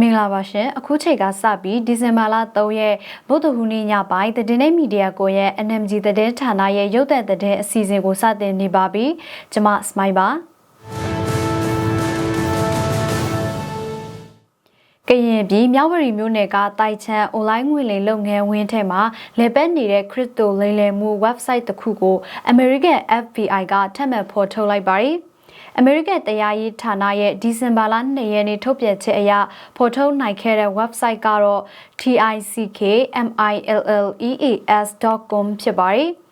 မင်္ဂလာပါရှင်အခုချိန်ကစပြီးဒီဇင်ဘာလ3ရက်ဗုဒ္ဓဟူးနေ့ညပိုင်းသတင်းနဲ့မီဒီယာကိုရဲ့ NMG သတင်းဌာနရဲ့ရုပ်သံသတင်းအစီအစဉ်ကိုစတင်နေပါပြီကျွန်မစမိုင်းပါကရင်ပြည်မြောက်ဝရီမြို့နယ်ကတိုင်ချန်အွန်လိုင်းငွေလိမ်လုပ်ငန်းဝင်းထဲမှာလေပတ်နေတဲ့ crypto လိမ်လည်မှု website တစ်ခုကို American FBI ကထပ်မံဖော်ထုတ်လိုက်ပါတယ်။ အမေရိကန်တရားရေးဌာနရဲ့ဒီဇင်ဘာလ2ရက်နေ့ထုတ်ပြန်ချက်အရဖော်ထုတ်နိုင်ခဲ့တဲ့ website ကတော့ tickmilleas.com ဖြစ်ပါတယ်။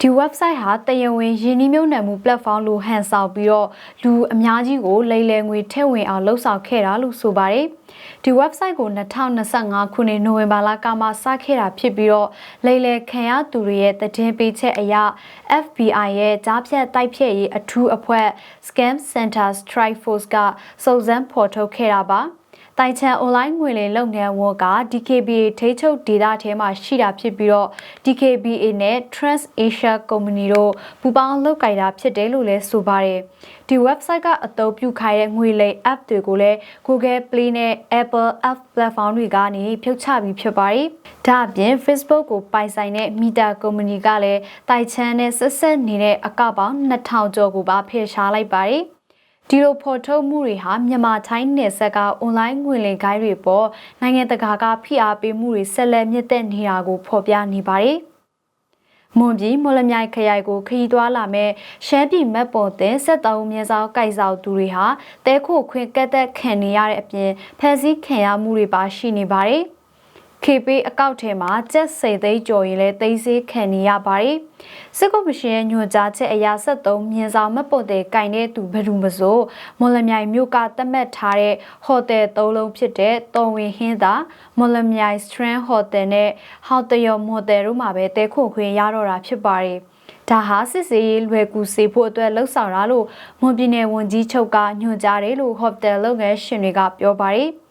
ဒီ website ဟာတယဝင်ယင်းနှိမ့်မြုံနယ်မှု platform လို့ဟန်ဆောင်ပြီးတော့လူအများကြီးကိုလိမ်လည်ငွေထည့်ဝင်အောင်လှုပ်ဆောင်ခဲ့တာလို့ဆိုပါတယ်။ဒီ website ကို2025ခုနှစ်နိုဝင်ဘာလကမှစခဲ့တာဖြစ်ပြီးတော့လိမ်လည်ခံရသူတွေရဲ့သတင်းပေးချက်အရ FBI ရဲ့ကြားဖြတ်တိုက်ဖြတ်ရေးအထူးအဖွဲ့ Scam Center Strike Force ကစုံစမ်းဖော်ထုတ်ခဲ့တာပါ။ တိုင်ချန်အွန်လိုင်းငွေလိမ်လုပ်ငန်းဝက DKBA ထိချုပ်ဒေတာထဲမှာရှိတာဖြစ်ပြီးတော့ DKBA နဲ့ TransAsia Company တို့ပူးပေါင်းလုပ်ကိုင်တာဖြစ်တယ်လို့လည်းဆိုပါတယ်။ဒီ website ကအသုံးပြုခိုင်းတဲ့ငွေလိမ် app တွေကိုလည်း Google Play နဲ့ Apple App Platform တွေကနေဖြုတ်ချပြီးဖြစ်ပါတယ်။ဒါအပြင် Facebook ကိုပိုင်ဆိုင်တဲ့ Meta Company ကလည်းတိုင်ချန်နဲ့ဆက်ဆက်နေတဲ့အကောင့်ပေါင်း2000ကျော်ကိုပါဖယ်ရှားလိုက်ပါတယ်။ ဒီလိုဖော်ထုတ်မှုတွေဟာမြန်မာထိုင်းနယ်စပ်ကအွန်လိုင်းငွေလိမ်ဂိုင်းတွေပေါ်နိုင်ငံတကာကဖိအားပေးမှုတွေဆက်လက်မြင့်တက်နေတာကိုဖော်ပြနေပါတယ်။မွန်ပြည်မော်လမြိုင်ခရိုင်ကိုခရီးသွားလာမဲ့ရှမ်းပြည်မက်ပေါ်တဲ့ဆက်တောင်းမြင်းဆောင်ကိုက်ဆောင်သူတွေဟာတဲခိုခွင့်ကက်သက်ခံနေရတဲ့အပြင်ဖန်ဆီးခံရမှုတွေပါရှိနေပါတယ်။ KP အကောက်ထဲမှာကျက်စိတ်သိမ်းကြော်ရင်လည်းသိသိခံနေရပါတယ်။စစ်ကုမရှင်ရဲ့ညွှန်ကြားချက်အရ73မြင်းဆောင်မပုတ်တဲ့ကင်တဲ့သူဘယ်သူမဆိုမော်လမြိုင်မြို့ကသတ်မှတ်ထားတဲ့ဟိုတယ်၃လုံးဖြစ်တဲ့တော်ဝင်ဟင်းသာမော်လမြိုင် Strand Hotel နဲ့ဟောက်တယောမော်တယ်တို့မှာပဲတဲခုခွင့်ရတော့တာဖြစ်ပါတယ်။ဒါဟာစစ်စေးလွယ်ကူစေဖို့အတွက်လှုပ်ဆောင်တာလို့မွန်ပြည်နယ်ဝန်ကြီးချုပ်ကညွှန်ကြားတယ်လို့ဟိုတယ်လုပ်ငန်းရှင်တွေကပြောပါတယ်။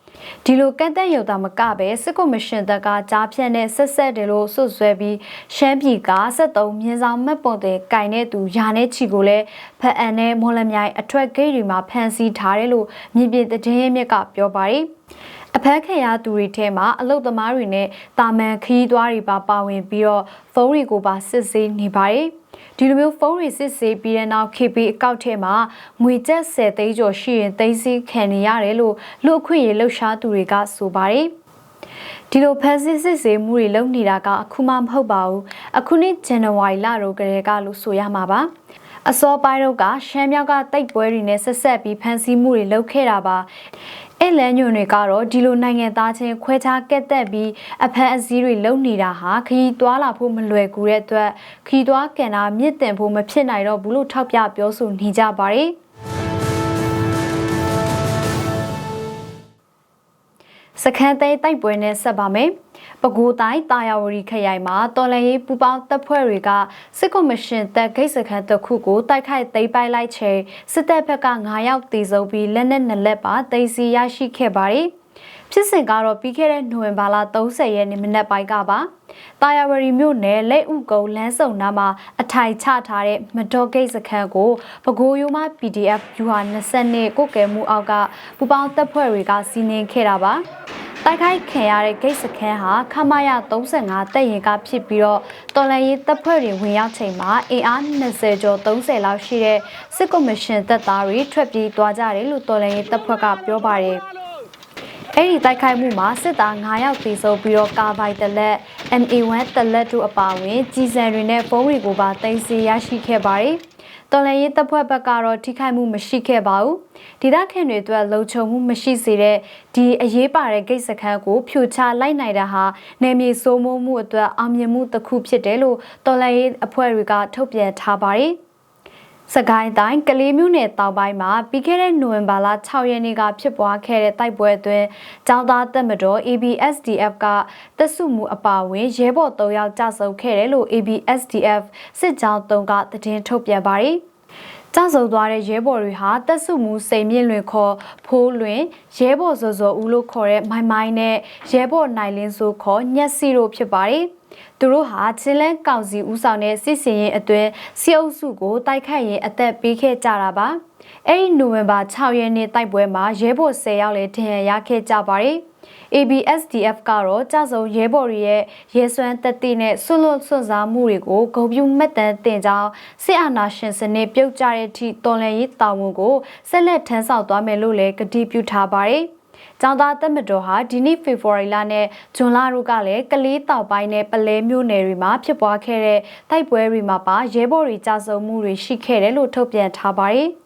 ဒီလိုကန့်သက်ရုံသာမကပဲစစ်ကော်မရှင်တပ်ကကြားဖြတ်နဲ့ဆက်ဆက်တယ်လို့ဆွဆွဲပြီးရှမ်းပြည်က73မြင်းဆောင်မှတ်ပေါ်တဲ့ကင်တဲ့သူယာနဲ့ချီကိုလည်းဖအန်နဲ့မော်လမြိုင်အထွက်ဂိတ်တွေမှာဖမ်းဆီးထားတယ်လို့မြင့်ပြတဲ့တည်င်းမြက်ကပြောပါတယ် အဖက်ခံရသူတွေထဲမှာအလုတ်သမားတွေနဲ့တာမန်ခီးသွားတွေပါပါဝင်ပြီးတော့ဖုန်းတွေကိုပါစစ်ဆေးနေပါတယ်။ဒီလိုမျိုးဖုန်းတွေစစ်ဆေးပြီးတဲ့နောက် KP အကောက်ထဲမှာငွေကျပ်10သိန်းကျော်ရှိရင်သိမ်းဆည်းခံနေရတယ်လို့လူအခွင့်အရေးလှုပ်ရှားသူတွေကဆိုပါတယ်ဒီလိုဖန်ဆစ်စစ်ဆေးမှုတွေလုပ်နေတာကအခုမှမဟုတ်ပါဘူးအခုနှစ်ဇန်နဝါရီလတော့ကလေးကလို့ဆိုရမှာပါအစောပိုင်းတော့ကရှမ်းမြောက်ကတိတ်ပွဲတွေနဲ့ဆက်ဆက်ပြီးဖန်ဆီးမှုတွေလုပ်ခဲ့တာပါ အဲ့လန်းညွန်တွေကတော့ဒီလိုနိုင်ငံသားချင်းခွဲခြားကက်သက်ပြီးအဖက်အစည်းတွေလုပ်နေတာဟာခရီးသွားလာဖို့မလွယ်ကူတဲ့အတွက်ခရီးသွားကန်တာမြင့်တင်ဖို့မဖြစ်နိုင်တော့ဘူးလို့ထောက်ပြပြောဆိုနေကြပါတယ်စခန်းသိမ်းတိုက်ပွဲနဲ့ဆက်ပါမယ်။ ပဲခူးတိုင်းတာယာဝတီခရိုင်မှာတော်လန်ရေးပူပေါင်းတပ်ဖွဲ့တွေကစစ်ကော်မရှင်တပ်ဂိတ်စခန်းတစ်ခုကိုတိုက်ခိုက်သိမ်းပိုက်လိုက်ချိန်စစ်တပ်ဘက်က9ယောက်တေဆုံးပြီးလက်နက်နှစ်လက်ပါသိမ်းဆီးရရှိခဲ့ပါတယ်။ဖြစ်စဉ်ကတော့ပြီးခဲ့တဲ့နိုဝင်ဘာလ30ရက်နေ့မနက်ပိုင်းကပါ။တာယာဝရီမြို့နယ်လက်ဥကုန်းလမ်းစုံနားမှာအထိုင်ချထားတဲ့မတော်ဂိတ်စခန်းကိုပဲခူးရိုးမ PDF ယူဟာ20နှစ်ကိုကဲမှုအောက်ကပူပေါင်းတပ်ဖွဲ့တွေကစီးနင်းခဲ့တာပါ။ တိုက်ခိုက်ခံရတဲ့ဂိတ်စခန်းဟာခမရ35တပ်ရင်ကဖြစ်ပြီးတော့တော်လန်ရေးတပ်ဖွဲ့တွေဝင်ရောက်ချိန်မှာအင်အား20ကျော်30လောက်ရှိတဲ့စစ်ကော်မရှင်တပ်သားတွေထွက်ပြေးသွားကြတယ်လို့တော်လန်ရေးတပ်ဖွဲ့ကပြောပါတယ်။အဲ့ဒီတိုက်ခိုက်မှုမှာစစ်သား9ယောက်သေဆုံးပြီးတော့ကာဘိုက်တလက် MA1 တလက်တို့အပါအဝင်ကြီးစံတွေနဲ့ဖုန်းတွေကိုပါတင်စီရရှိခဲ့ပါတယ်။ တော်လန်ရေးတပ်ဖွဲ့ဘက်ကတော့ထိခိုက်မှုမရှိခဲ့ပါဘူးဒေသခံတွေအတွက်လုံခြုံမှုမရှိစေတဲ့ဒီအရေးပါတဲ့ဂိတ်စခန်းကိုဖြိုချလိုက်နိုင်တာဟာနယ်မြေစိုးမိုးမှုအတွက်အောင်မြင်မှုတစ်ခုဖြစ်တယ်လို့တော်လန်ရေးအဖွဲ့တွေကထုတ်ပြန်ထားပါတယ် စကိုင်းတိုင်းကလေးမျိုးနယ်တောင်ပိုင်းမှာပြီးခဲ့တဲ့နိုဝင်ဘာလ6ရက်နေ့ကဖြစ်ပွားခဲ့တဲ့တိုက်ပွဲအတွင်းကျောင်းသားတပ်မတော် ABSDF ကတပ်စုမှုအပါအဝင်ရဲဘော်၃ယောက်ကြာဆုံးခဲ့တယ်လို့ ABSDF စစ်ကြောင်း၃ကသတင်းထုတ်ပြန်ပါတယ်။ច ကြောက်ဆုံသွားတဲ့ရဲဘော်တွေဟာတက်စုမှုစိန်မြင့်လွင်ခေါ်ဖိုးလွင်ရဲဘော်စောစောဦးလို့ခေါ်တဲ့မိုင်မိုင်းနဲ့ရဲဘော်နိုင်လင်းစိုးခေါ်ညက်စီတို့ဖြစ်ပါတယ်။သူတို့ဟာချင်းလန်းကောင်စီဦးဆောင်တဲ့စစ်စင်ရင်အတွင်းစီအုပ်စုကိုတိုက်ခိုက်ရင်အသက်ပေးခဲ့ကြတာပါ။ အဲဒီနိုဝင်ဘာ6ရက်နေ့တိုက်ပွဲမှာရဲဘော်10ယောက်လည်းဒဏ်ရာရခဲ့ကြပါတယ်။ ABSDF ကတော့ကြဆုံရဲဘော်တွေရဲ့ရဲစွမ်းတက်တိနဲ့ဆွလွတ်ဆွစားမှုတွေကိုဂုံပြူမှတ်တမ်းတင်ကြောင်းစစ်အာဏာရှင်စနစ်ပြုတ်ကျတဲ့အထိတော်လှန်ရေးတာဝန်ကိုဆက်လက်ထမ်းဆောင်သွားမယ်လို့လည်းကတိပြုထားပါတယ်။ကျောင်းသားတက်မတော်ဟာဒီနေ့ဖေဖော်ဝါရီလနဲ့ဇွန်လတို့ကလည်းကလေးတောက်ပိုင်းနဲ့ပလဲမျိုးနယ်တွေမှာဖြစ်ပွားခဲ့တဲ့တိုက်ပွဲတွေမှာပါရဲဘော်တွေကြာဆုံးမှုတွေရှိခဲ့တယ်လို့ထုတ်ပြန်ထားပါတယ်။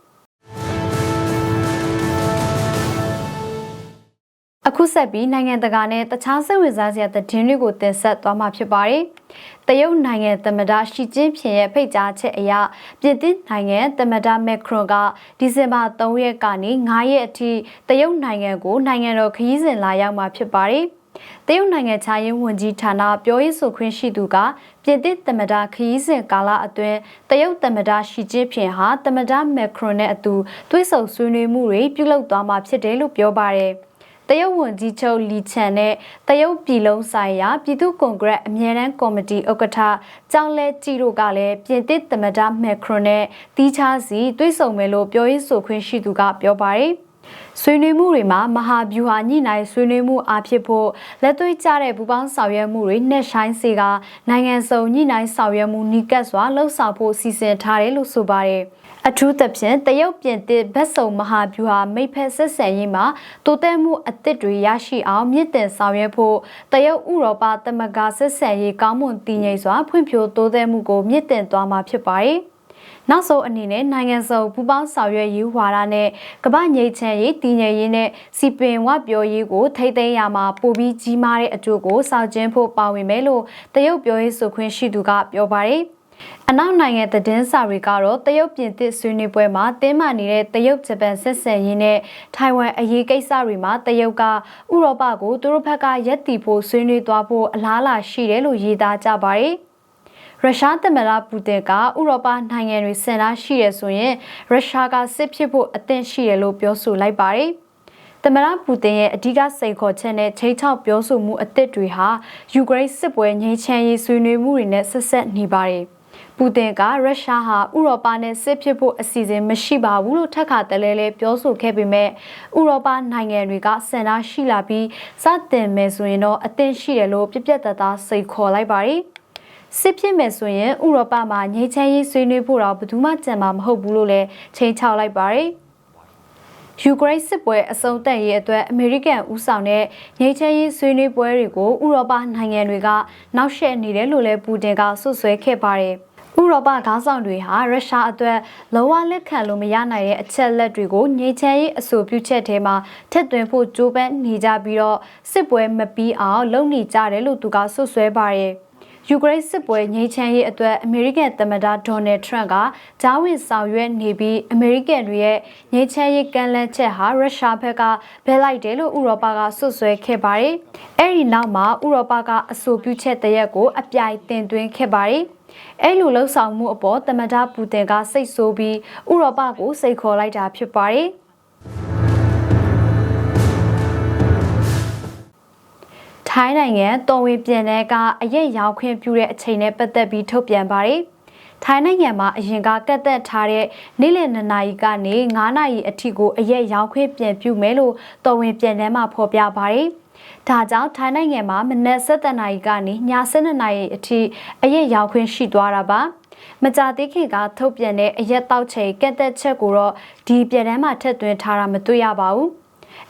အခုဆက်ပြီးနိုင်ငံတကာနဲ့တခြားစိတ်ဝင်စားစရာသတင်းတွေကိုတင်ဆက်သွားမှာဖြစ်ပါတယ်။တရုတ်နိုင်ငံသမ္မတရှီကျင်းဖျင်ရဲ့ဖိတ်ကြားချက်အရပြည်သစ်နိုင်ငံသမ္မတမက်ခရွန်ကဒီဇင်ဘာ3ရက်ကနေ9ရက်အထိတရုတ်နိုင်ငံကိုနိုင်ငံတော်ခရီးစဉ်လာရောက်မှာဖြစ်ပါတယ်။တရုတ်နိုင်ငံခြားရေးဝန်ကြီးဌာနပြောရေးဆိုခွင့်ရှိသူကပြည်သစ်သမ္မတခရီးစဉ်ကာလအတွင်းတရုတ်သမ္မတရှီကျင်းဖျင်ဟာသမ္မတမက်ခရွန်နဲ့အတူတွေ့ဆုံဆွေးနွေးမှုတွေပြုလုပ်သွားမှာဖြစ်တယ်လို့ပြောပါတယ်။ တရုတ်ဝန်ကြီးချုပ်လီချန်နဲ့တရုတ်ပြည်လုံးဆိုင်ရာပြည်သူ့ကွန်ဂရက်အမြဲတမ်းကော်မတီဥက္ကဋ္ဌကျောင်းလဲကြည်တို့ကလည်းပြင်သစ်သမ္မတမက်ခရွန်နဲ့တီးခြားစီတွေ့ဆုံမယ်လို့ပြောရေးဆိုခွင့်ရှိသူကပြောပါတယ်ဆွေးနွေးမှုတွေမှာမဟာဗျူဟာညှိနှိုင်းဆွေးနွေးမှုအဖြစ်ဖို့လက်တွေ့ကျတဲ့ပူပေါင်းဆောင်ရွက်မှုတွေနဲ့ဆိုင်စေကနိုင်ငံစုံညှိနှိုင်းဆောင်ရွက်မှုနီးကပ်စွာလှုပ်ဆောင်ဖို့စီစဉ်ထားတယ်လို့ဆိုပါတယ်။ အထူးသဖြင့်တရုတ်ပြင်သစ်ဗတ်စုံမဟာဗျူဟာမိဖက်ဆက်ဆံရေးမှာတိုးတက်မှုအသစ်တွေရရှိအောင်မြင့်တင်ဆောင်ရွက်ဖို့တရုတ်ဥရောပသမဂ္ဂဆက်ဆံရေးကောင်းမွန်တည်ငြိမ်စွာဖွံ့ဖြိုးတိုးတက်မှုကိုမြင့်တင်သွားမှာဖြစ်ပါတယ်။နောက်ဆုံးအနေနဲ့နိုင်ငံစုံပူးပေါင်းဆောင်ရွက်ရေးဝါဒနဲ့ကမ္ဘာငြိမ်းချမ်းရေးတည်ငြိမ်ရေးနဲ့စီပင်ဝပြောရေးကိုထိမ့်သိမ်းရမှာပိုပြီးကြီးမားတဲ့အကျိုးကိုစောင့်ကျင်းဖို့ပါဝင်မယ်လို့တရုတ်ပြောရေးဆိုခွင့်ရှိသူကပြောပါတယ်။ အနောက်နိုင်ငံသတင်းစာတွေကတော့တရုတ်ပြင်သစ်ဆွေးနွေးပွဲမှာတင်းမာနေတဲ့တရုတ်ဂျပန်ဆက်ဆံရေးနဲ့ထိုင်ဝမ်အရေးကိစ္စတွေမှာတရုတ်ကဥရောပကိုသူတို့ဘက်ကရက်တီဖို့ဆွေးနွေးသွားဖို့အလားအလာရှိတယ်လို့ရေးသားကြပါတယ်။ရုရှားသမ္မတပူတင်ကဥရောပနိုင်ငံတွေဆင်လာရှိရဆိုရင်ရုရှားကစစ်ဖြစ်ဖို့အသင့်ရှိတယ်လို့ပြောဆိုလိုက်ပါတယ်။သမ္မတပူတင်ရဲ့အဓိကစိန်ခေါ်ချက်နဲ့ချိန်ချောက်ပြောဆိုမှုအသစ်တွေဟာယူကရိန်းစစ်ပွဲငြိမ်းချမ်းရေးဆွေးနွေးမှုတွေနဲ့ဆက်ဆက်နေပါတယ်။ ပူတင်ကရုရှားဟာဥရောပနဲ့စစ်ဖြစ်ဖို့အစီအစဉ်မရှိပါဘူးလို့ထပ်ခါတလဲလဲပြောဆိုခဲ့ပေမဲ့ဥရောပနိုင်ငံတွေကစံသားရှိလာပြီးစတင်မယ်ဆိုရင်တော့အသင့်ရှိတယ်လို့ပြပြတသားစိတ်ခေါ်လိုက်ပါတယ်စစ်ဖြစ်မယ်ဆိုရင်ဥရောပမှာငြိမ်းချမ်းရေးဆွေးနွေးဖို့တော့ဘယ်သူမှကြံမှာမဟုတ်ဘူးလို့လည်းချိန်ချောက်လိုက်ပါတယ်ယူကရိန်းစစ်ပွဲအဆုံးသတ်ရေးအတွက်အမေရိကန်ဦးဆောင်တဲ့ငြိမ်းချမ်းရေးဆွေးနွေးပွဲတွေကိုဥရောပနိုင်ငံတွေကနောက်ရှက်နေတယ်လို့လည်းပူတင်ကဆွဆွဲခဲ့ပါတယ်။ ဥရောပခေါင်းဆောင်တွေဟာရုရှားအတွက်လောဝလက်ခံလို့မရနိုင်တဲ့အချက်လက်တွေကိုငြိမ်းချမ်းရေးအဆိုပြုချက်ထဲမှာထည့်သွင်းဖို့ကြိုးပမ်းနေကြပြီးတော့စစ်ပွဲမပြီးအောင်လုပ်နေကြတယ်လို့သူကဆွဆွဲပါတယ်ယူကရိန်းစစ်ပွဲငြိမ်းချမ်းရေးအတွက်အမေရိကန်သမ္မတဒေါ်နယ်ထရန့်ကဂျားဝင်ဆောင်ရွက်နေပြီးအမေရိကန်တွေရဲ့ငြိမ်းချမ်းရေးကမ်းလှမ်းချက်ဟာရုရှားဘက်ကဘဲလိုက်တယ်လို့ဥရောပကဆွဆွဲခဲ့ပါတယ်။အဲဒီနောက်မှာဥရောပကအဆိုပြုချက်တရက်ကိုအပြိုင်တင်သွင်းခဲ့ပါတယ်။ အဲ့လိုလှုပ်ဆောင်မှုအပေါ်သမ္မတပူတင်ကစိတ်ဆိုးပြီးဥရောပကိုစိတ်ခေါ်လိုက်တာဖြစ်ပါတယ်။ထိုင်းနိုင်ငံတော်ဝင်ပြည်နယ်ကအရက်ရောင်းခွင့်ပြုတဲ့အချိန်နဲ့ပတ်သက်ပြီးထုတ်ပြန်ပါတယ်။ထိုင်းနိုင်ငံမှာအရင်ကကတ်သက်ထားတဲ့နေ့လယ်2နာရီကနေ9နာရီအထိကိုအရက်ရောင်းခွင့်ပြန်ပြုမယ်လို့တော်ဝင်ပြည်နယ်မှာဖော်ပြပါတယ်။ ဒါကြောင့်ထိုင်းနိုင်ငံမှာမနက်7:00နာရီကနေည7:00နာရီအထိအရက်ရောင်းခွင့်ရှိသွားတာပါမကြသေးခင်ကထုတ်ပြန်တဲ့အရက်တောက်ချိန်ကက်သက်ချက်ကိုတော့ဒီပြည်တန်းမှာထည့်သွင်းထားတာမတွေ့ရပါဘူး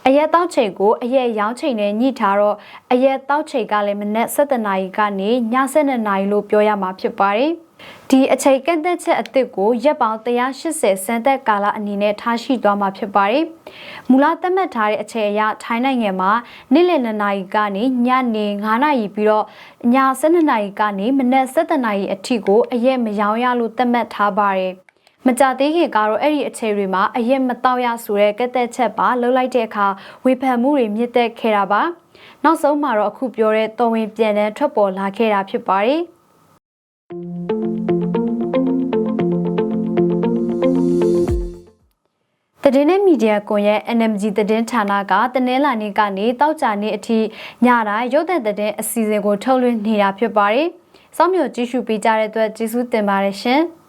အရက်တောက်ချိန်ကိုအရက်ရောင်းချိန်နဲ့ညှိထားတော့အရက်တောက်ချိန်ကလည်းမနက်7:00နာရီကနေည7:00နာရီလို့ပြောရမှာဖြစ်ပါတယ်။ ဒီအချိန်ကန့်သက်ချက်အသစ်ကိုရက်ပေါင်း180စံသက်ကာလအနေနဲ့ထားရှိသွားမှာဖြစ်ပါတယ်။မူလသတ်မှတ်ထားတဲ့အချိန်အရထိုင်းနိုင်ငံမှာနေ့လယ်2နာရီကနေညနေ9နာရီပြီးတော့ည12နာရီကနေမနက်7နာရီအထိကိုအရက်မရောင်းရလို့သတ်မှတ်ထားပါတယ်။မကြသေးခင်ကတော့အဲ့ဒီအချိန်တွေမှာအရက်မတောက်ရဆိုတဲ့ကက်သက်ချက်ပါလှုပ်လိုက်တဲ့အခါဝေဖန်မှုတွေမြင့်တက်ခဲ့တာပါ။နောက်ဆုံးမှာတော့အခုပြောတဲ့တော်ဝင်ပြန်တဲ့ထွက်ပေါ်လာခဲ့တာဖြစ်ပါတယ်။ သတင်းနဲ့မီဒီယာကွန်ရဲ့ NMG သတင်းဌာနကတနင်္လာနေ့ကနေတောက်ကြနေ့အထိညတိုင်းရုပ်သံသတင်းအစီအစဉ်ကိုထုတ်လွှင့်နေတာဖြစ်ပါတယ်။စောင့်မျှော်ကြည့်ရှုပေးကြတဲ့အတွက်ကျေးဇူးတင်ပါတယ်ရှင်။